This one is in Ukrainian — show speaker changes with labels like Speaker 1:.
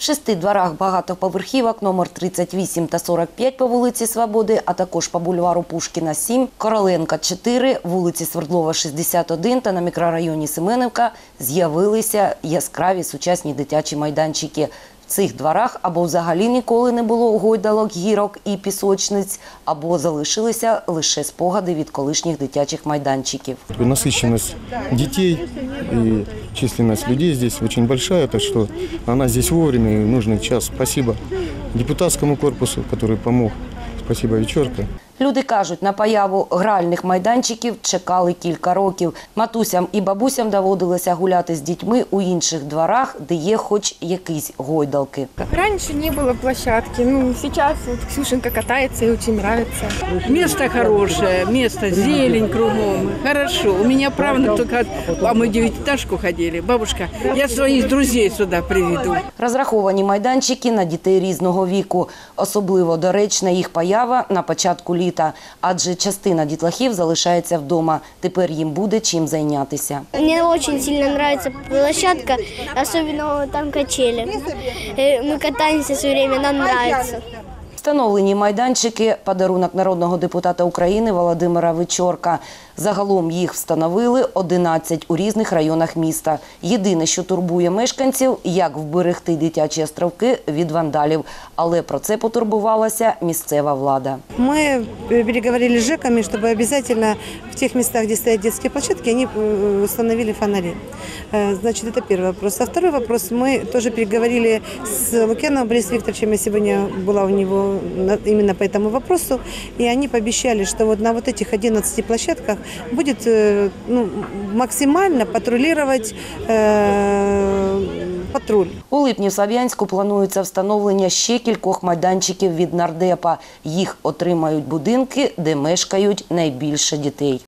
Speaker 1: Шести дворах багатоповерхівок номер 38 та 45 по вулиці Свободи, а також по бульвару Пушкіна 7, Короленка 4, вулиці Свердлова 61 та на мікрорайоні Семенівка з'явилися яскраві сучасні дитячі майданчики. В цих дворах або взагалі ніколи не було гойдалок, гірок і пісочниць, або залишилися лише спогади від колишніх дитячих майданчиків.
Speaker 2: Насыщенность детей и численность людей здесь очень большая, так что она здесь вовремя и в нужный час. Спасибо депутатскому корпусу, который помог. Спасибо вечерка.
Speaker 1: Люди кажуть, на появу гральних майданчиків чекали кілька років. Матусям і бабусям доводилося гуляти з дітьми у інших дворах, де є хоч якісь гойдалки.
Speaker 3: Раньше не было площадки, ну сейчас вот Ксюшенька катается и очень нравится.
Speaker 4: Место хорошее, место, зелень кругом. Хорошо. У меня правнук только, а мы в девятиэтажку ходили. Бабушка, я своих друзей сюда приведу.
Speaker 1: Розраховані майданчики на дітей різного віку. Особливо доречна їх поява на початку літа, адже частина дітлахів залишається вдома. Тепер їм буде чим зайнятися.
Speaker 5: Мені очень сильно подобається площадка, особливо там качелі. Ми катаємося все время, нам нравится.
Speaker 1: Встановлені майданчики – подарунок народного депутата України Володимира Вечорка. Загалом їх встановили 11 у різних районах міста. Єдине, що турбує мешканців – як вберегти дитячі островки від вандалів. Але про це потурбувалася місцева влада.
Speaker 6: Мы э, переговорили с ЖЭКами, чтобы обязательно в тех местах, где стоят детские площадки, они э, установили фонари. Э, Значит, это первый вопрос. А второй вопрос, мы тоже переговорили с Лукьяновым Борисом Викторовичем, я сегодня была у него на- именно по этому вопросу, и они пообещали, что вот на вот этих 11 площадках будет э, ну, максимально патрулировать э, патруль.
Speaker 1: У липні в Слав'янську планується встановлення ще кількох майданчиків від нардепа. Їх отримають будинки, де мешкають найбільше дітей.